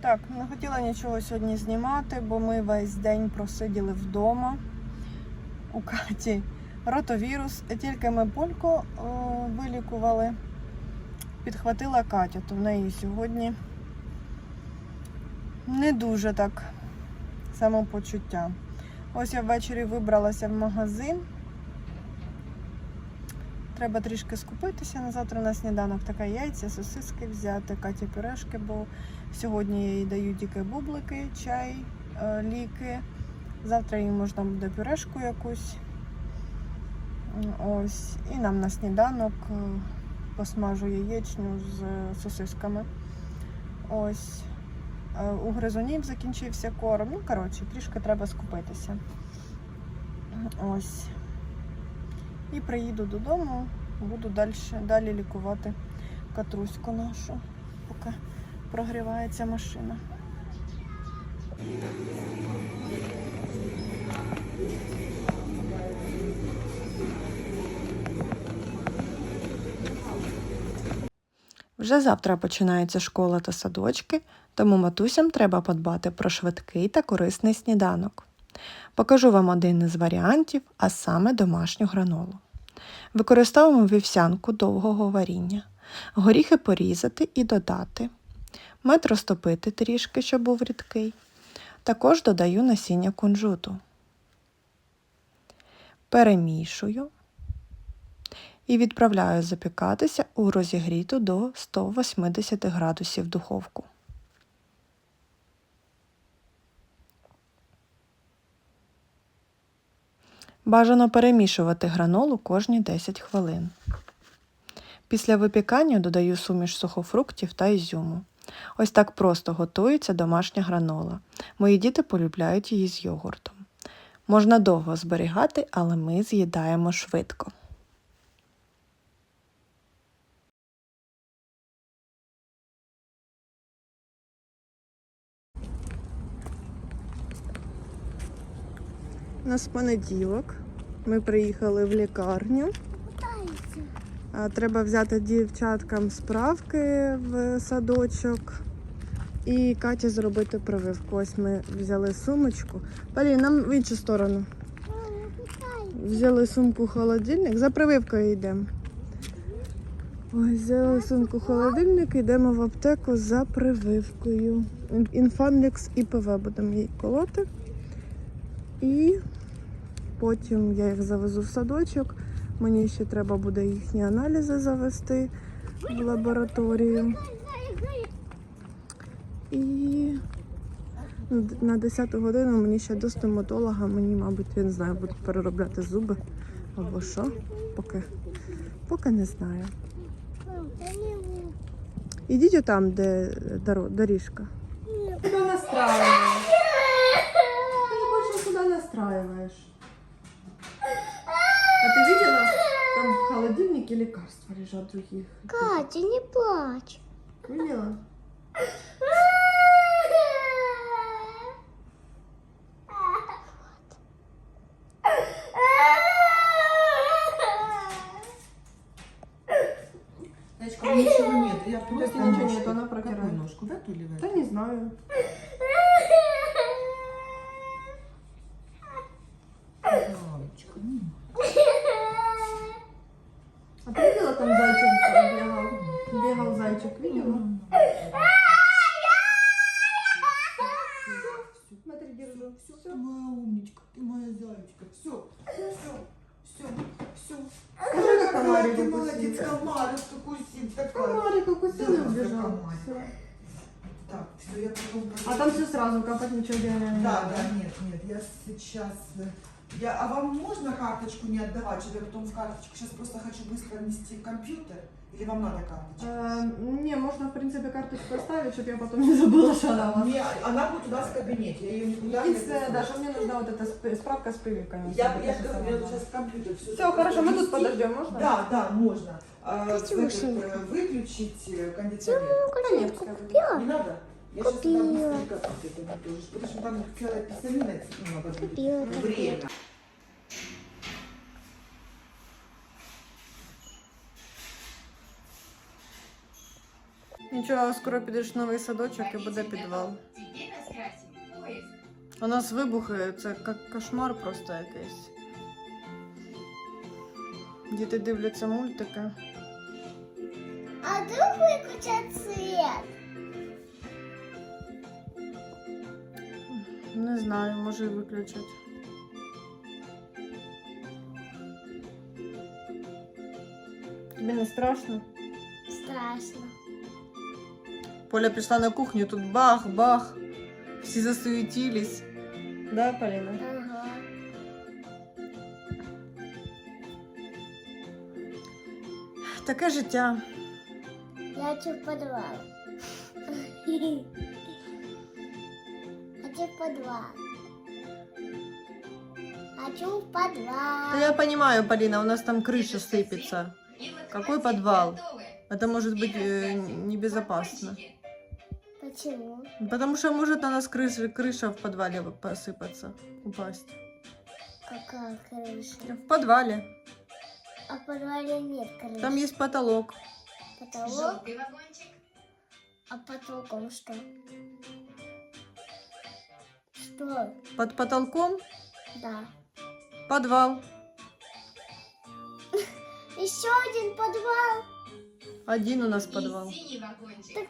Так, не хотіла нічого сьогодні знімати, бо ми весь день просиділи вдома у Каті. Ротовірус. Тільки ми пульку о, вилікували, підхватила Катя, то в неї сьогодні не дуже так самопочуття. Ось я ввечері вибралася в магазин. Треба трішки скупитися. На завтра на сніданок така яйця, сосиски взяти, Каті пюрешки, бо сьогодні їй даю тільки бублики, чай, е, ліки. Завтра їй можна буде пюрешку якусь. Ось. І нам на сніданок е, посмажу яєчню з е, сосисками. Ось. У гризунів закінчився корм. Ну, коротше, трішки треба скупитися. Ось. І приїду додому, буду далі, далі лікувати катруську нашу, поки прогрівається машина. Вже завтра починається школа та садочки, тому матусям треба подбати про швидкий та корисний сніданок. Покажу вам один із варіантів, а саме домашню гранолу. Використовуємо вівсянку довгого варіння. Горіхи порізати і додати. Мед розтопити трішки, щоб був рідкий. Також додаю насіння кунжуту. Перемішую і відправляю запікатися у розігріту до 180 градусів духовку. Бажано перемішувати гранолу кожні 10 хвилин. Після випікання додаю суміш сухофруктів та ізюму. Ось так просто готується домашня гранола. Мої діти полюбляють її з йогуртом. Можна довго зберігати, але ми з'їдаємо швидко. Нас понеділок. Ми приїхали в лікарню. Треба взяти дівчаткам справки в садочок. І Каті зробити прививку. Ось ми взяли сумочку. Полін, нам в іншу сторону. Взяли сумку холодильник. За прививкою йдемо. Ось взяли сумку холодильник, йдемо в аптеку за прививкою. Інфанлікс ІПВ будемо їй колоти. І потім я їх завезу в садочок. Мені ще треба буде їхні аналізи завести в лабораторію. І на 10 годину мені ще до стоматолога, мені, мабуть, я не знаю, будуть переробляти зуби або що. Поки, поки не знаю. Ідіть отам, де доріжка. Куда настраиваешь? Ты больше куда настраиваешь? Холодильнике лекарства лежат других. Катя, не плачь. Значит, ничего нет. Я просто ничего нет, она Какую протирает. ножку? В эту или в Да эту? не знаю. Мамочка, ну. А ты видела там зайчик бегал? Бегал зайчик, видела? Смотри, держу. Все, ты моя умничка, ты моя зайчика. Все, все, все, все. Скажи, как комарик ты укусил. молодец, комарик укусил. Такая. Комарик укусил и Да, убежал. комарик. Всё. Так, все, я потом... А там все сразу, капать ничего делать не Да, надо. да, нет, нет, я сейчас... э, Я, а вам можно карточку не отдавать, чтобы я потом в карточку? Сейчас просто хочу быстро внести в компьютер. Или вам надо карточку? Э, Не, можно, в принципе, карточку оставить, чтобы я потом не забыла, что она у вас. Не, она будет у нас в кабинете, я ее никуда не Единственное, да, что мне нужна вот эта сп- справка с прививками. Я, я же говорю, я сейчас в компьютер все. Все, хорошо, мы тут подождем, можно? Да, да, можно. А, Катя, в этот, машинка. э, выключить э, кондиционер. Купила? Не надо? Я сейчас Купила. туда быстренько вот это тоже, потому что там целая писанина, ну, надо будет. Купила. Время. Нічого, скоро підеш в новий садочок і буде підвал. Теперь раскрасим поезд. У нас вибухи, це ка- кошмар просто якийсь. Діти дивляться мультики. А вдруг выключат свет? Не знаю, може і виключать. Тобі не страшно? Страшно. Поля пришла на кухню, тут бах-бах. Всі засуетились. Да, Поліна? Ага. Таке життя. Я хочу в подвал. Хочу в подвал. Хочу в подвал. Да я понимаю, Полина, у нас там крыша сыпется. Какой подвал? Это может быть э, небезопасно. Почему? Потому что может на нас крыша, крыша в подвале посыпаться, упасть. Какая крыша? В подвале. А в подвале нет крыши. Там есть потолок. потолок. Желтый вагончик. А потолком что? Что? Под потолком Да. подвал. Еще один подвал. Один у нас И подвал. синий вагончик. Так-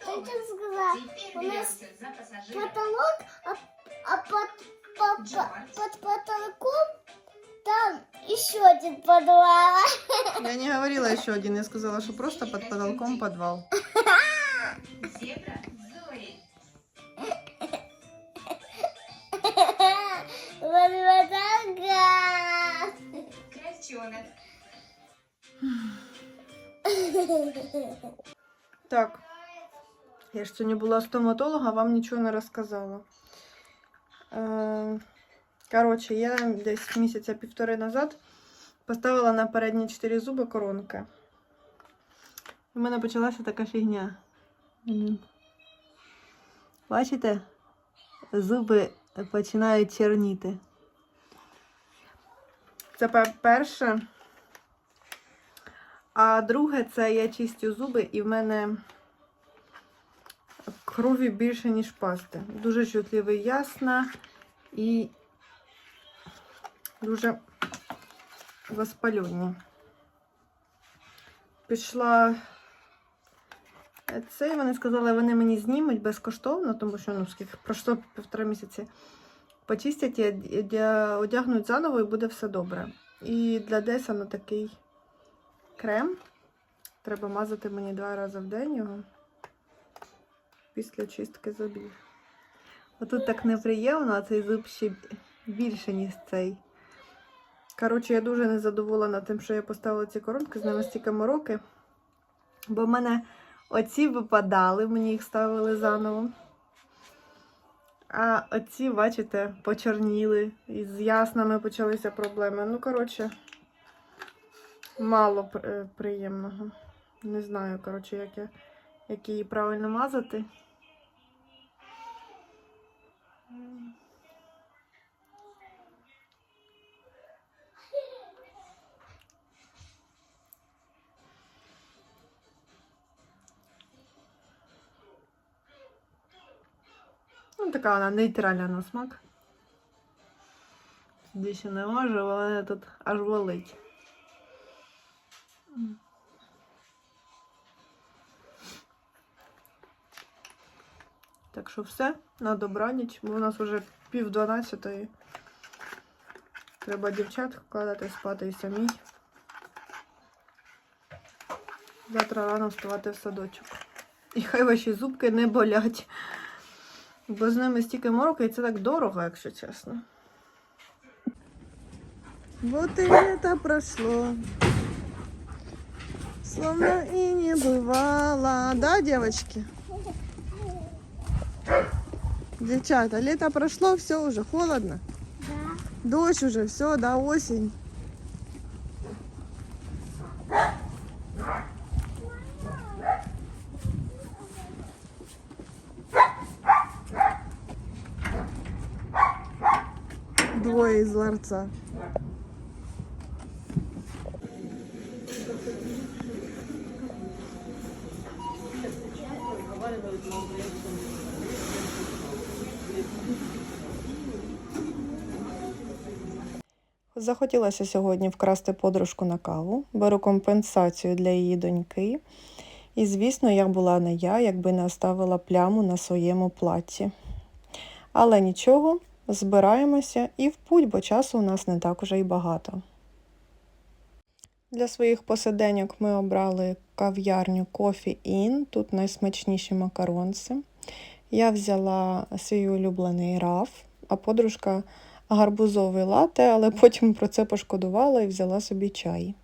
сказала, Теперь у нас потолок, а, а под, по- по- под потолком там еще один подвал. Я не говорила еще один, я сказала, что просто под потолком подвал. Зебра Так, я ж сьогодні була стоматолога, вам нічого не розказала. Е, Коротше, я десь місяця півтори назад поставила на передні чотири зуби коронки. У мене почалася така фігня. Бачите? Зуби починають черніти. Це перше. А друге, це я чистю зуби, і в мене крові більше, ніж пасти. Дуже чутливий ясна і дуже воспалені. Пішла це, і вони сказали, вони мені знімуть безкоштовно, тому що ну, скільки пройшло півтора місяці. Почистять, одягнуть заново і буде все добре. І для Деса ну, такий крем. Треба мазати мені два рази в день його після чистки зубів. Отут так неприємно, а цей зуб ще більше, ніж цей. Коротше, я дуже незадоволена тим, що я поставила ці коронки, з ними стільки мороки. Бо в мене оці випадали, мені їх ставили заново. А оці, бачите, почорніли. І з яснами почалися проблеми. Ну, коротше, мало приємного. Не знаю, коротше, як, я, як її правильно мазати. Така вона нейтральна на смак. Більше не можу, мене тут аж болить. Так що все, на добраніч, бо у нас вже пів дванадцятої. Треба дівчат вкладати спати і самій. Завтра рано вставати в садочок. І хай ваші зубки не болять. Бо з ними стільки мороки, і це так дорого, якщо чесно. Вот и лето прошло. Словно и не бывало. Да, девочки? Девчата, лето прошло, все уже холодно. Да. Дождь уже, все, да, осень. із ларца. Захотілося сьогодні вкрасти подружку на каву, беру компенсацію для її доньки. І, звісно, я була не я, якби не оставила пляму на своєму платі. Але нічого, збираємося і в путь, бо часу у нас не так уже й багато. Для своїх посиденьок ми обрали кав'ярню Coffee Inn. Тут найсмачніші макаронці. Я взяла свій улюблений раф, а подружка гарбузовий лате, але потім про це пошкодувала і взяла собі чай.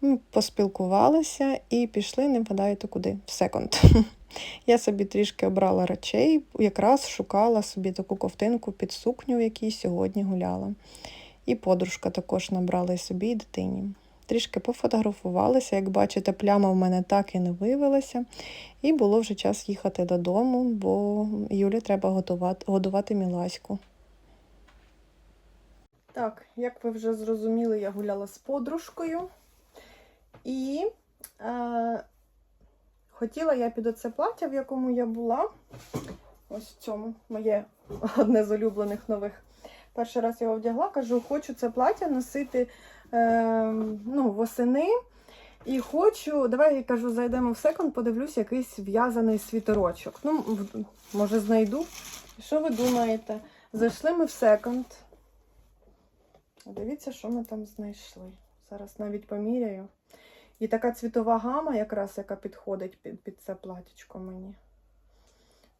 Ми поспілкувалися і пішли, не вгадаєте куди, в секонд. Я собі трішки обрала речей, якраз шукала собі таку ковтинку під сукню, в якій сьогодні гуляла. І подружка також набрала і собі і дитині. Трішки пофотографувалися, як бачите, пляма в мене так і не виявилася. І було вже час їхати додому, бо Юлі треба готувати, годувати Мілаську. Так, як ви вже зрозуміли, я гуляла з подружкою. І е, хотіла я під оце плаття, в якому я була. Ось в цьому моє одне з улюблених нових. Перший раз його вдягла, кажу, хочу це плаття носити е, ну, восени. І хочу, давай я кажу, зайдемо в секонд, подивлюсь якийсь в'язаний світорочок. Ну, може, знайду. Що ви думаєте? Зайшли ми в секонд. Дивіться, що ми там знайшли. Зараз навіть поміряю. І така цвітова гама, якраз яка підходить під, під це платічко мені.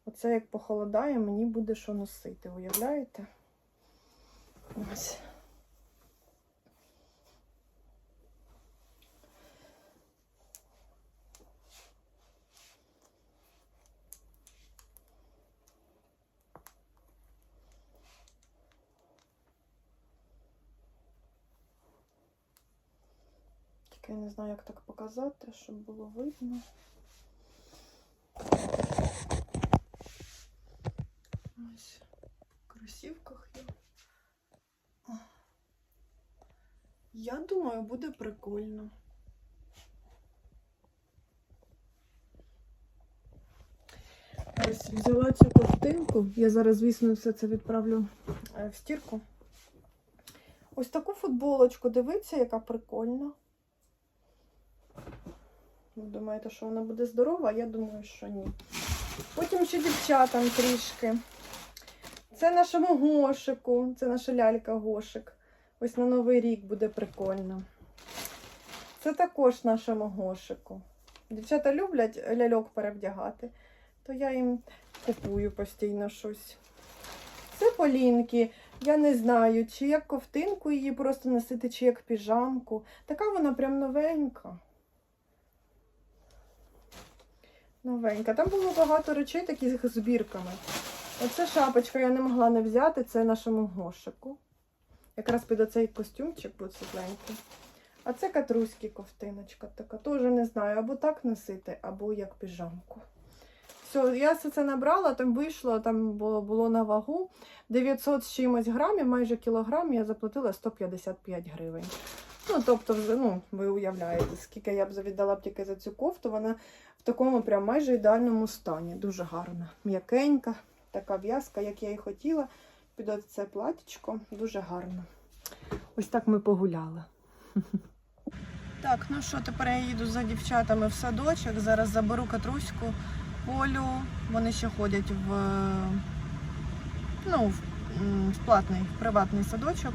Оце як похолодає, мені буде що носити, уявляєте? Ось. Тільки я не знаю, як так показати, щоб було видно. Ось в кросівках я. Я думаю, буде прикольно. Ось взяла цю ковтинку. Я зараз, звісно, все це відправлю е, в стірку. Ось таку футболочку. Дивіться, яка прикольна. Ви думаєте, що вона буде здорова? Я думаю, що ні. Потім ще дівчатам трішки. Це нашому Гошику, це наша лялька Гошик. Ось на Новий рік буде прикольно. Це також нашому Гошику. Дівчата люблять ляльок перевдягати, то я їм купую постійно щось. Це Полінки. Я не знаю, чи як ковтинку її просто носити, чи як піжамку. Така вона прям новенька. Новенька. Там було багато речей таких з збірками. Оце шапочка я не могла не взяти, це нашому гошику. Якраз під оцей костюмчик буде світленький. А це катруський ковтиночка така. Теж не знаю, або так носити, або як піжамку. Все, я все це набрала, там вийшло, там було, було на вагу 900 з чимось грамів, майже кілограм, я заплатила 155 гривень. Ну, тобто, ну, ви уявляєте, скільки я б віддала б тільки за цю кофту, вона такому прям майже ідеальному стані. Дуже гарна, м'якенька, така в'язка, як я і хотіла. Під це платічко, дуже гарно. Ось так ми погуляли. Так, ну що, тепер я їду за дівчатами в садочок. Зараз заберу катруську, полю. Вони ще ходять в, ну, в, платний, в приватний садочок.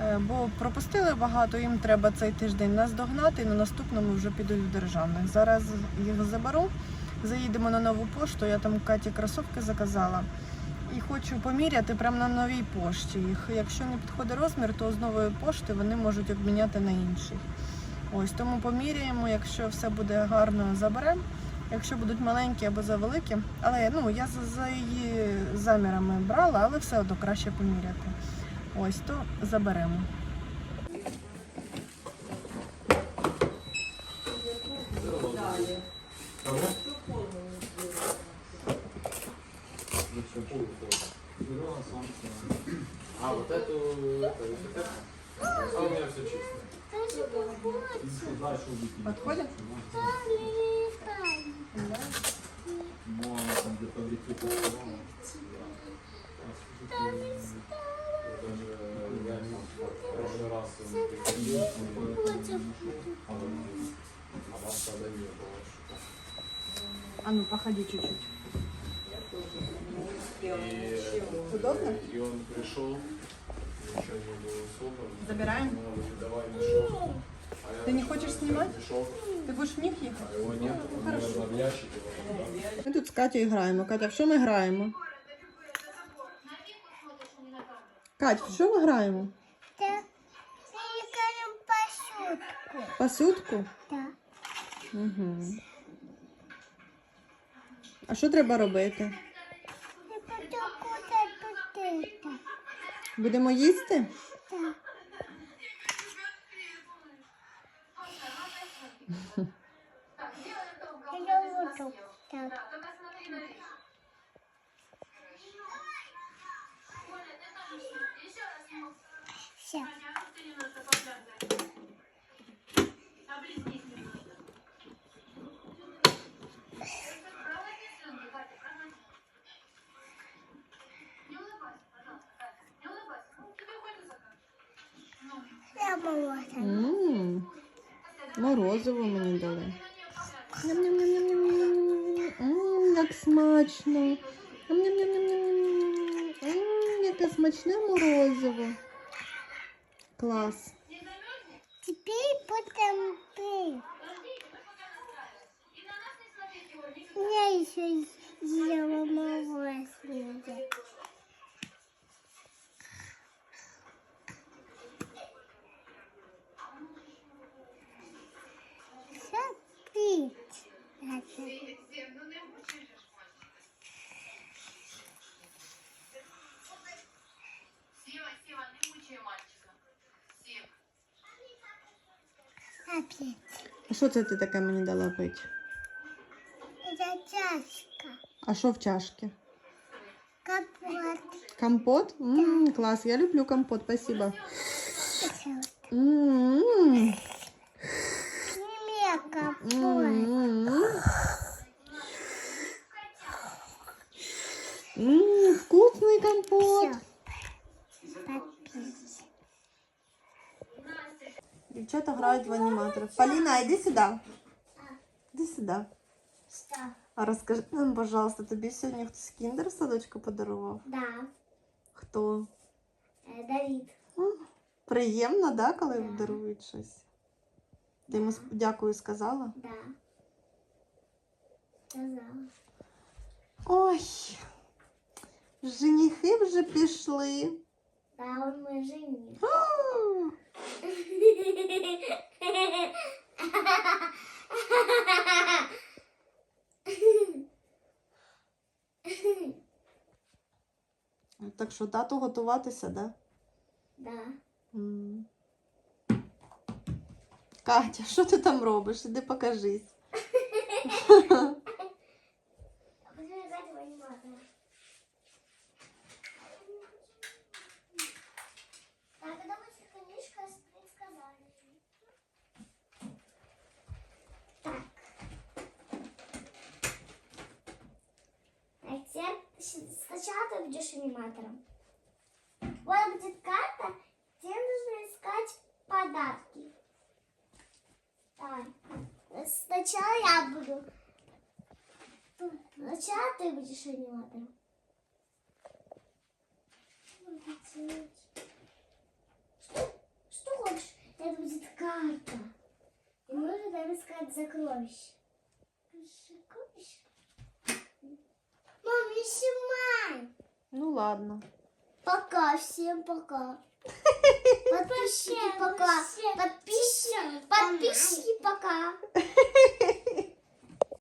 Е, Бо пропустили багато, їм треба цей тиждень нас догнати, і на наступному вже підуть в державних. Зараз їх заберу, заїдемо на нову пошту. Я там Каті кросовки заказала. І хочу поміряти прямо на новій пошті їх. Якщо не підходить розмір, то з нової пошти вони можуть обміняти на інший. Ось тому поміряємо, якщо все буде гарно, заберемо. Якщо будуть маленькі або завеликі, але ну я за її замірами брала, але все одно краще поміряти. Ось то заберемо. А, вот эту, это, это, а у меня все чисто. Подходит? А ну, походи чуть-чуть. И, Удобно? и он пришел, ничего не было собрано. Забираем? Ну, говорит, давай мешок. А я Ты не начинаю хочешь искать снимать? Мешок, Ти будеш в них їхати? а его нет, он, наверное, в ящике. вот, да. Ми тут з Катєю граємо. Катя, в що ми граємо? Кать, в що ми граємо? Та їхаємо пасутку. Пасутку? Так. Угу. А що треба робити? Будемо їсти? Мені дали. Ммм, як смачно. Ммм, яке смачне морозиво. Клас. Теперь потом ты. Я еще ела мороженое. Запить. надо. Сева, Сева, не мучай мальчика. Сев. Запить. А що це ти таке мені дала пити? Это чашка. А що в чашці? Капот. Компот? Ммм, клас, я люблю компот, спасибо. Пожалуйста. Ммм. Не Дівчата грають в аніматорів. Поліна, йди сюди. Іди сюди. Что? А розкажи нам, пожалуйста, тобі сьогодні хтось кіндер в садочку подарував? Да. Хто? Э, Давид. Приємно, да, коли Да. дарують щось? Ти йому дякую сказала? Да. Сказала. Ой, женихи вже пішли. Да, он мой жених. Так що тату готуватися, да? Да. Катя, що ти там робиш? Іди покажись. сначала ты будешь аниматором. Вот будет карта, тебе нужно искать подарки. Давай. Сначала я буду. Сначала ты будешь аниматором. Что, что хочешь? Это будет карта. И нужно там искать. Сокровища? Мам, не снимай. Ну ладно. Пока, всем пока. Подписчики пока. Подписчики, подписчики пока.